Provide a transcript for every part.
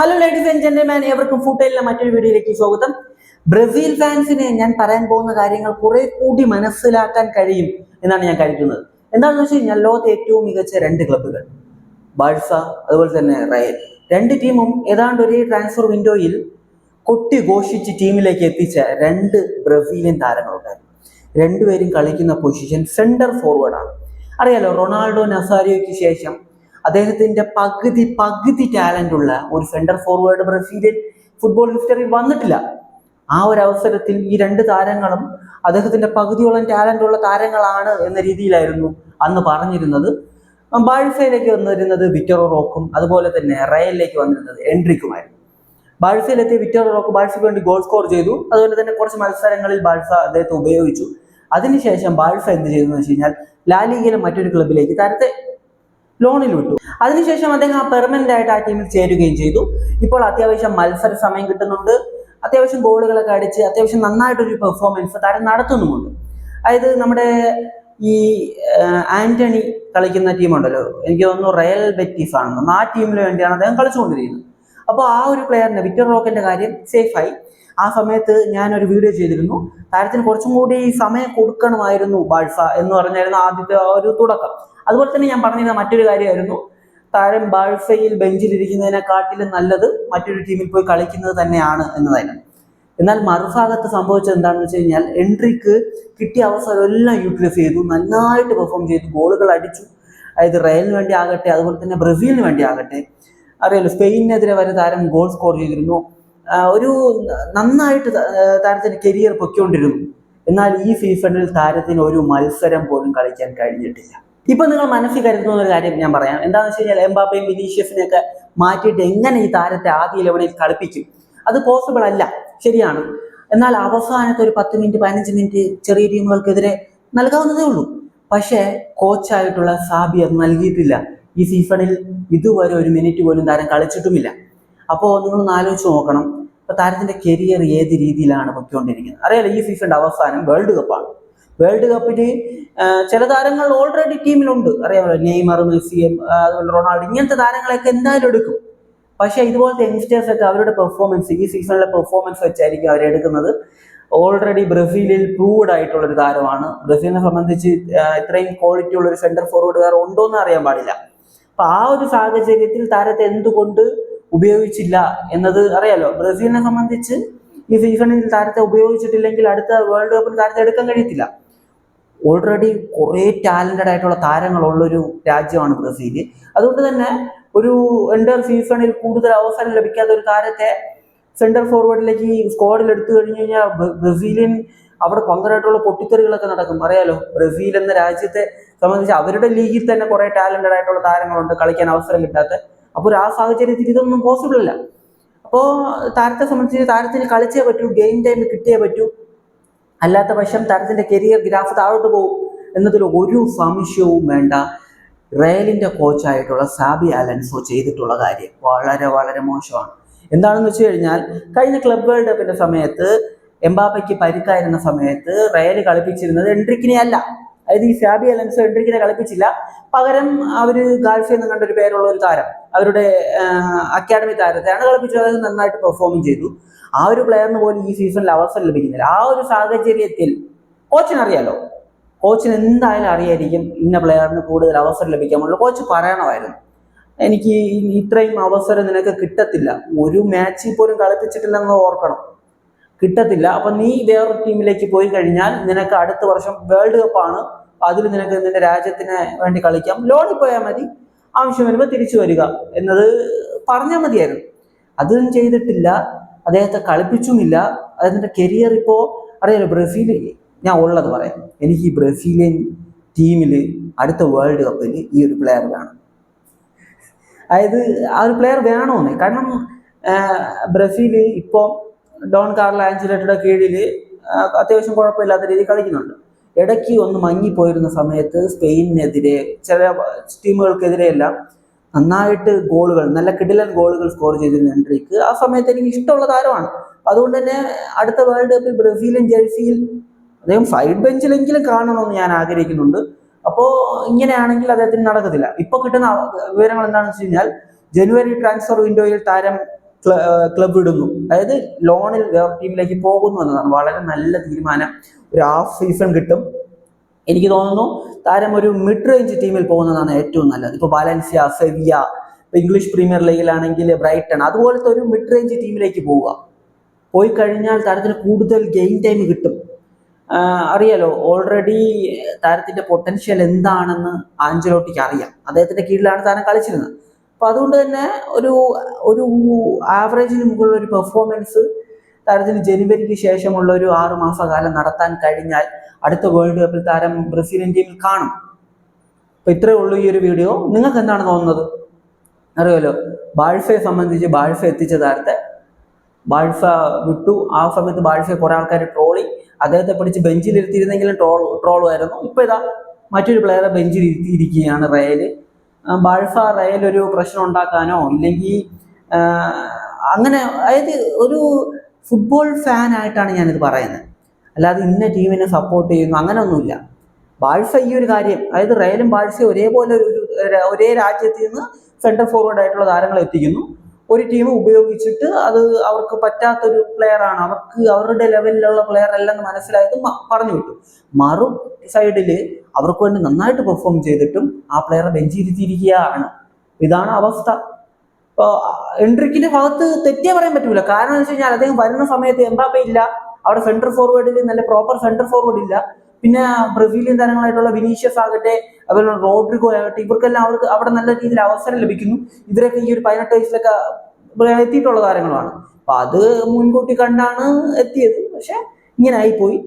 Hello ladies and gentleman ഏവർക്കും ഫുട്ടയിലെ മറ്റൊരു വീഡിയോയിലേക്ക് സ്വാഗതം. ബ്രസീൽ ഫാൻസിനെ ഞാൻ പറയാൻ പോകുന്ന കാര്യങ്ങൾ കുറെ കൂടി മനസ്സിലാക്കാൻ കഴിയും എന്നാണ് ഞാൻ കരുതുന്നത്. എന്താണെന്ന് വെച്ച് കഴിഞ്ഞാൽ ലോകത്തെ ഏറ്റവും മികച്ച രണ്ട് ക്ലബ്ബുകൾ ബാഴ്സ അതുപോലെ തന്നെ റയൽ. രണ്ട് ടീമും ഏതാണ്ട് ഒരേ ട്രാൻസ്ഫർ വിൻഡോയിൽ കൊട്ടി ഘോഷിച്ച് ടീമിലേക്ക് എത്തിച്ച രണ്ട് ബ്രസീലിയൻ താരങ്ങളുണ്ടായിരുന്നു. രണ്ടുപേരും കളിക്കുന്ന പൊസിഷൻ സെന്റർ ഫോർവേഡാണ് അറിയാലോ റൊണാൾഡോ നസാരിയോയ്ക്ക് ശേഷം അദ്ദേഹത്തിന്റെ പകുതി പകുതി ടാലന്റ് ഉള്ള ഒരു centre forward Brazilian football history വന്നിട്ടില്ല. ആ ഒരു അവസരത്തിൽ ഈ രണ്ട് താരങ്ങളും അദ്ദേഹത്തിന്റെ പകുതിയോളം ടാലന്റ് ഉള്ള താരങ്ങളാണ് എന്ന രീതിയിലായിരുന്നു അന്ന് പറഞ്ഞിരുന്നത്. ബാഴ്സയിലേക്ക് വന്നിരുന്നത് വിക്ടർ റോക്കും അതുപോലെ തന്നെ റയലിലേക്ക് വന്നിരുന്നത് എൻട്രിക്കുമായിരുന്നു. ബാഴ്സയിലെത്തിയ വിക്ടർ റോക്ക് ബാഴ്സയ്ക്ക് വേണ്ടി ഗോൾ സ്കോർ ചെയ്തു. അതുപോലെ തന്നെ കുറച്ച് മത്സരങ്ങളിൽ ബാഴ്സ അദ്ദേഹത്തെ ഉപയോഗിച്ചു. അതിനുശേഷം ബാഴ്സ എന്ത് ചെയ്തു എന്ന് വെച്ച് കഴിഞ്ഞാൽ ലാലിഗയിലെ മറ്റൊരു ക്ലബിലേക്ക് താരത്തെ ലോണിൽ വിട്ടു അതിനുശേഷം അദ്ദേഹം ആ പെർമനന്റ് ആയിട്ട് ആ ടീമിൽ ചേരുകയും ചെയ്തു. ഇപ്പോൾ അത്യാവശ്യം മത്സര സമയം കിട്ടുന്നുണ്ട്. അത്യാവശ്യം ഗോളുകളൊക്കെ അടിച്ച് അത്യാവശ്യം നന്നായിട്ടൊരു പെർഫോമൻസ് താരം നടത്തുന്നുമുണ്ട്. അതായത് നമ്മുടെ ഈ ആന്റണി കളിക്കുന്ന ടീമുണ്ടല്ലോ എനിക്ക് തോന്നുന്നു റയൽ ബെറ്റീസ് ആണെന്ന് ആ ടീമിന് വേണ്ടിയാണ് അദ്ദേഹം കളിച്ചുകൊണ്ടിരിക്കുന്നത്. അപ്പോൾ ആ ഒരു പ്ലെയറിന്റെ വിക്ടർ റോക്കിന്റെ കാര്യം സേഫായി ആ സമയത്ത് ഞാനൊരു വീഡിയോ ചെയ്തിരുന്നു. താരത്തിന് കുറച്ചും കൂടി സമയം കൊടുക്കണമായിരുന്നു ബാഴ്സ എന്ന് പറഞ്ഞായിരുന്നു ആദ്യത്തെ ഒരു തുടക്കം. അതുപോലെ തന്നെ ഞാൻ പറഞ്ഞിരുന്ന മറ്റൊരു കാര്യമായിരുന്നു. താരം ബാഴ്സയിൽ ബെഞ്ചിലിരിക്കുന്നതിനെക്കാട്ടിലും നല്ലത് മറ്റൊരു ടീമിൽ പോയി കളിക്കുന്നത് തന്നെയാണ് എന്നതായിരുന്നു. എന്നാൽ മറുഭാഗത്ത് സംഭവിച്ചത് എന്താണെന്ന് വെച്ച് കഴിഞ്ഞാൽ എൻട്രിക്ക് കിട്ടിയ അവസരം എല്ലാം യൂട്ടിലൈസ് ചെയ്തു നന്നായിട്ട് പെർഫോം ചെയ്തു ഗോളുകൾ അടിച്ചു. അതായത് റയലിന് വേണ്ടി ആകട്ടെ അതുപോലെ തന്നെ ബ്രസീലിന് വേണ്ടി ആകട്ടെ. അറിയാലോ സ്പെയിനിനെതിരെ വരെ താരം ഗോൾ സ്കോർ ചെയ്തിരുന്നു. ഒരു നന്നായിട്ട് താരത്തിന്റെ കരിയർ പൊയ്ക്കൊണ്ടിരുന്നു. എന്നാൽ ഈ സീസണിൽ താരത്തിന് ഒരു മത്സരം പോലും കളിക്കാൻ കഴിഞ്ഞിട്ടില്ല. ഇപ്പൊ നിങ്ങൾ മനസ്സിൽ കരുതുന്ന ഒരു കാര്യം ഞാൻ പറയാം. എന്താണെന്ന് വെച്ച് കഴിഞ്ഞാൽ എംബാപ്പയും വിനീഷ്യസിനെയൊക്കെ മാറ്റിയിട്ട് എങ്ങനെ ഈ താരത്തെ ആദ്യ ഇലവനിൽ കളിപ്പിക്കും? അത് പോസിബിൾ അല്ല. ശരിയാണ്. എന്നാൽ അവസാനത്തെ ഒരു പത്ത് മിനിറ്റ് പതിനഞ്ച് മിനിറ്റ് ചെറിയ ടീമുകൾക്കെതിരെ നൽകാവുന്നതേ ഉള്ളൂ. പക്ഷേ കോച്ചായിട്ടുള്ള സാബി അത് നൽകിയിട്ടില്ല. ഈ സീസണിൽ ഇതുവരെ ഒരു മിനിറ്റ് പോലും താരം കളിച്ചിട്ടുമില്ല. അപ്പോൾ നിങ്ങളൊന്ന് ആലോചിച്ച് നോക്കണം. ഇപ്പൊ താരത്തിന്റെ കരിയർ ഏത് രീതിയിലാണ് പൊയ്ക്കൊണ്ടിരിക്കുന്നത്? അറിയാലോ ഈ സീസണിന്റെ അവസാനം വേൾഡ് കപ്പാണ് വേൾഡ് കപ്പിന് ചില താരങ്ങൾ ഓൾറെഡി ടീമിലുണ്ട് അറിയാമല്ലോ നെയ്മർ മെസ്സി അതുപോലെ റൊണാൾഡോ ഇങ്ങനത്തെ താരങ്ങളെയൊക്കെ എന്തായാലും എടുക്കും. പക്ഷേ ഇതുപോലത്തെ യങ്സ്റ്റേഴ്സ് ഒക്കെ അവരുടെ പെർഫോമൻസ് ഈ സീസണിലെ പെർഫോമൻസ് വെച്ചായിരിക്കും അവരെടുക്കുന്നത് ഓൾറെഡി ബ്രസീലിൽ പ്രൂവ്ഡ് ആയിട്ടുള്ളൊരു താരമാണ്. ബ്രസീലിനെ സംബന്ധിച്ച് ഇത്രയും ക്വാളിറ്റി ഉള്ള ഒരു സെന്റർ ഫോർവേഡ് വേറെ ഉണ്ടോ എന്ന് അറിയാൻ പാടില്ല. അപ്പം ആ ഒരു സാഹചര്യത്തിൽ താരത്തെ എന്തുകൊണ്ട് ഉപയോഗിച്ചില്ല എന്നത് അറിയാലോ. ബ്രസീലിനെ സംബന്ധിച്ച് ഈ സീസണിൽ താരത്തെ ഉപയോഗിച്ചിട്ടില്ലെങ്കിൽ അടുത്ത വേൾഡ് കപ്പിൽ താരത്തെ എടുക്കാൻ കഴിയത്തില്ല. ഓൾറെഡി കുറേ ടാലന്റഡ് ആയിട്ടുള്ള താരങ്ങളുള്ളൊരു രാജ്യമാണ് ബ്രസീൽ. അതുകൊണ്ട് തന്നെ ഒരു എൻഡർ സീസണിൽ കൂടുതൽ അവസരം ലഭിക്കാത്ത ഒരു താരത്തെ സെന്റർ ഫോർവേഡിലേക്ക് സ്ക്വാഡിൽ എടുത്തു കഴിഞ്ഞു കഴിഞ്ഞാൽ ബ്രസീലിൻ അവിടെ ഭയങ്കരമായിട്ടുള്ള പൊട്ടിത്തെറികളൊക്കെ നടക്കും. അറിയാലോ ബ്രസീൽ എന്ന രാജ്യത്തെ സംബന്ധിച്ച് അവരുടെ ലീഗിൽ തന്നെ കുറേ ടാലന്റഡ് ആയിട്ടുള്ള താരങ്ങളുണ്ട് കളിക്കാൻ അവസരം കിട്ടാത്ത. അപ്പോൾ ആ സാഹചര്യത്തിൽ ഇതൊന്നും പോസിബിൾ അല്ല. അപ്പോൾ താരത്തെ സംബന്ധിച്ച് താരത്തിന് കളിച്ചേ പറ്റൂ ഗെയിം ടൈം കിട്ടിയേ പറ്റൂ. അല്ലാത്ത പക്ഷം താരത്തിന്റെ കരിയർ ഗ്രാഫ് താഴോട്ട് പോകും. എന്നതിൽ ഒരു സംശയവും വേണ്ട. റയലിന്റെ കോച്ചായിട്ടുള്ള സാബി അലൻസോ ചെയ്തിട്ടുള്ള കാര്യം വളരെ വളരെ മോശമാണ്. എന്താണെന്ന് വെച്ച് കഴിഞ്ഞാൽ കഴിഞ്ഞ ക്ലബ് വേൾഡ് കപ്പിന്റെ സമയത്ത് എംബാപ്പയ്ക്ക് പരിക്കായിരുന്ന സമയത്ത് റയൽ കളിപ്പിച്ചിരുന്നത് എൻട്രിക്കിനെ അല്ല. അതായത് ഈ സാബി അലൻസോ എൻട്രിക്കിനെ കളിപ്പിച്ചില്ല. പകരം അവർ ഗാൾഫി എന്ന് കണ്ടൊരു പേരുള്ള ഒരു താരം. അവരുടെ അക്കാഡമി താരത്തെയാണ് കളിപ്പിച്ചത്. അദ്ദേഹം നന്നായിട്ട് പെർഫോം ചെയ്തു. ആ ഒരു പ്ലെയറിന് പോലും ഈ സീസണിൽ അവസരം ലഭിക്കുന്നില്ല. ആ ഒരു സാഹചര്യത്തിൽ കോച്ചിന് അറിയാലോ? കോച്ചിന് എന്തായാലും അറിയായിരിക്കും ഇന്ന പ്ലെയറിന് കൂടുതൽ അവസരം ലഭിക്കാമുള്ളൂ കോച്ച് പറയണമായിരുന്നു. എനിക്ക് ഇത്രയും അവസരം നിനക്ക് കിട്ടത്തില്ല. ഒരു മാച്ചിൽ പോലും കളിപ്പിച്ചിട്ടില്ലെന്ന് ഓർക്കണം. കിട്ടത്തില്ല. അപ്പൊ നീ വേറൊരു ടീമിലേക്ക് പോയി കഴിഞ്ഞാൽ നിനക്ക് അടുത്ത വർഷം വേൾഡ് കപ്പാണ് അതിൽ നിനക്ക് നിന്റെ രാജ്യത്തിന് വേണ്ടി കളിക്കാം. ലോണിൽ പോയാൽ മതി. ആവശ്യം വരുമ്പോൾ തിരിച്ചു വരിക. എന്നത് പറഞ്ഞാൽ മതിയായിരുന്നു. അതും ചെയ്തിട്ടില്ല. അദ്ദേഹത്തെ കളിപ്പിച്ചുമില്ല. അദ്ദേഹത്തിന്റെ കരിയർ ഇപ്പോ അറിയാലോ ബ്രസീൽ ഞാൻ ഉള്ളത് പറയാം. എനിക്ക് ഈ ബ്രസീലിയൻ ടീമിൽ അടുത്ത വേൾഡ് കപ്പിൽ ഈ ഒരു പ്ലെയർ വേണം. അതായത് ആ ഒരു പ്ലെയർ വേണമെന്ന് കാരണം ബ്രസീൽ ഇപ്പോൾ ഡോൺ കാർലോ ആഞ്ചലറ്റയുടെ കീഴിൽ അത്യാവശ്യം കുഴപ്പമില്ലാത്ത രീതിയിൽ കളിക്കുന്നുണ്ട്. ഇടയ്ക്ക് ഒന്ന് മങ്ങിപ്പോയിരുന്ന സമയത്ത് സ്പെയിനിനെതിരെ ചില ടീമുകൾക്കെതിരെയെല്ലാം നന്നായിട്ട് ഗോളുകൾ നല്ല കിടിലൻ ഗോളുകൾ സ്കോർ ചെയ്തിരുന്ന എൻട്രിക്ക് ആ സമയത്ത് എനിക്ക് ഇഷ്ടമുള്ള താരമാണ്. അതുകൊണ്ട് തന്നെ അടുത്ത വേൾഡ് കപ്പിൽ ബ്രസീലും ജേഴ്സിയിൽ അദ്ദേഹം സൈഡ് ബെഞ്ചിലെങ്കിലും കാണണമെന്ന് ഞാൻ ആഗ്രഹിക്കുന്നുണ്ട്. അപ്പോൾ ഇങ്ങനെയാണെങ്കിൽ അദ്ദേഹത്തിന് നടക്കത്തില്ല. ഇപ്പോൾ കിട്ടുന്ന വിവരങ്ങൾ എന്താണെന്ന് വെച്ച് കഴിഞ്ഞാൽ ജനുവരി ട്രാൻസ്ഫർ വിൻഡോയിൽ താരം ക്ലബ് ഇടുന്നു അതായത് ലോണിൽ വേറെ ടീമിലേക്ക് പോകുന്നു എന്നതാണ്. വളരെ നല്ല തീരുമാനം. ഒരു ഹാഫ് സീസൺ കിട്ടും. എനിക്ക് തോന്നുന്നു താരം ഒരു മിഡ് റേഞ്ച് ടീമിൽ പോകുന്നതാണ് ഏറ്റവും നല്ലത്. ഇപ്പോൾ ബാലൻസിയ സെവിയ ഇംഗ്ലീഷ് പ്രീമിയർ ലീഗിലാണെങ്കിൽ ബ്രൈറ്റൺ അതുപോലത്തെ ഒരു മിഡ് റേഞ്ച് ടീമിലേക്ക് പോവുക. പോയി കഴിഞ്ഞാൽ താരത്തിന് കൂടുതൽ ഗെയിം ടൈം കിട്ടും. അറിയാലോ ഓൾറെഡി താരത്തിന്റെ പൊട്ടൻഷ്യൽ എന്താണെന്ന് ആഞ്ചലോട്ടിക്ക് അറിയാം. അദ്ദേഹത്തിന്റെ കീഴിലാണ് താരം കളിച്ചിരുന്നത്. അപ്പൊ അതുകൊണ്ട് തന്നെ ഒരു ഒരു ആവറേജിന് മുകളിൽ ഒരു പെർഫോമൻസ് താരത്തിന് ജനുവരിക്ക് ശേഷമുള്ള ഒരു ആറു മാസകാലം നടത്താൻ കഴിഞ്ഞാൽ അടുത്ത വേൾഡ് കപ്പിൽ താരം ബ്രസീലിയൻ ടീമിൽ കാണും. അപ്പൊ ഇത്രയേ ഉള്ളൂ ഈ ഒരു വീഡിയോ. നിങ്ങൾക്ക് എന്താണ് തോന്നുന്നത്? അറിയാലോ ബാഴ്ഫയെ സംബന്ധിച്ച് ബാഴ്ഫ എത്തിച്ച താരത്തെ ബാഴ്ഫ വിട്ടു. ആ സമയത്ത് ബാഴ്ഫയെ കുറെ ആൾക്കാർ ട്രോളി അദ്ദേഹത്തെ പിടിച്ച് ബെഞ്ചിലിരുത്തിയിരുന്നെങ്കിലും ട്രോൾ ട്രോളുമായിരുന്നു ഇപ്പൊ ഇതാ മറ്റൊരു പ്ലെയറെ ബെഞ്ചിൽ ഇരുത്തിയിരിക്കുകയാണ് റയൽ. ബാഴ്ഫ റയൽ ഒരു പ്രശ്നം ഉണ്ടാക്കാനോ ഇല്ലെങ്കിൽ അങ്ങനെ അതായത് ഒരു ഫുട്ബോൾ ഫാൻ ആയിട്ടാണ് ഞാനിത് പറയുന്നത്. അല്ലാതെ ഇന്ന ടീമിനെ സപ്പോർട്ട് ചെയ്യുന്നു അങ്ങനെയൊന്നുമില്ല ബാഴ്സ ഈ ഒരു കാര്യം അതായത് റയലും ബാഴ്സയും ഒരേപോലെ ഒരു ഒരു- രാജ്യത്തിൽ നിന്ന് സെന്റർ ഫോർവേഡ് ആയിട്ടുള്ള താരങ്ങളെ എത്തിക്കുന്നു. ഒരു ടീം ഉപയോഗിച്ചിട്ട് അത് അവർക്ക് പറ്റാത്തൊരു പ്ലെയർ ആണ്. അവർക്ക് അവരുടെ ലെവലിലുള്ള പ്ലെയർ അല്ലെന്ന് മനസ്സിലായത് പറഞ്ഞു വിട്ടു. മറു സൈഡിൽ അവർക്ക് വേണ്ടി നന്നായിട്ട് പെർഫോം ചെയ്തിട്ടും ആ പ്ലെയറെ ബെഞ്ചിരുത്തിയിരിക്കുകയാണ് ഇതാണ് അവസ്ഥ. എൻട്രിക്കിന്റെ ഭാഗത്ത് തെറ്റേ പറയാൻ പറ്റൂല. കാരണം എന്ന് വെച്ച് കഴിഞ്ഞാൽ അദ്ദേഹം വരുന്ന സമയത്ത് എംബാപ്പ ഇല്ല. അവിടെ സെന്റർ ഫോർവേഡിൽ നല്ല പ്രോപ്പർ സെന്റർ ഫോർവേഡ് ഇല്ല. പിന്നെ ബ്രസീലിയൻ താരങ്ങളായിട്ടുള്ള വിനീഷ്യസ് ആകട്ടെ അതുപോലെ റോഡ്രിഗോ ആകട്ടെ ഇവർക്കെല്ലാം അവർക്ക് അവിടെ നല്ല രീതിയിൽ അവസരം ലഭിക്കുന്നു. ഇവരൊക്കെ ഈ ഒരു പതിനെട്ട് വയസ്സിലൊക്കെ എത്തിയിട്ടുള്ള താരങ്ങളാണ്. അപ്പൊ അത് മുൻകൂട്ടി കണ്ടാണ് എത്തിയത്. പക്ഷെ ഇങ്ങനെ ആയിപ്പോയി.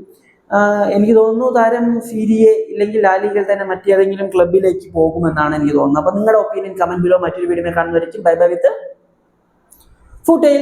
എനിക്ക് തോന്നുന്നു താരം സീരിയെ ഇല്ലെങ്കിൽ ലാലിഗയിൽ തന്നെ മറ്റേതെങ്കിലും ക്ലബിലേക്ക് പോകുമെന്നാണ് എനിക്ക് തോന്നുന്നത്. അപ്പൊ നിങ്ങളുടെ ഒപ്പീനിയൻ കമന്റ് ബിലോ മറ്റൊരു വീഡിയോ കാണുന്നതായിരിക്കും. Bye bye with ഫുട്ടേൽ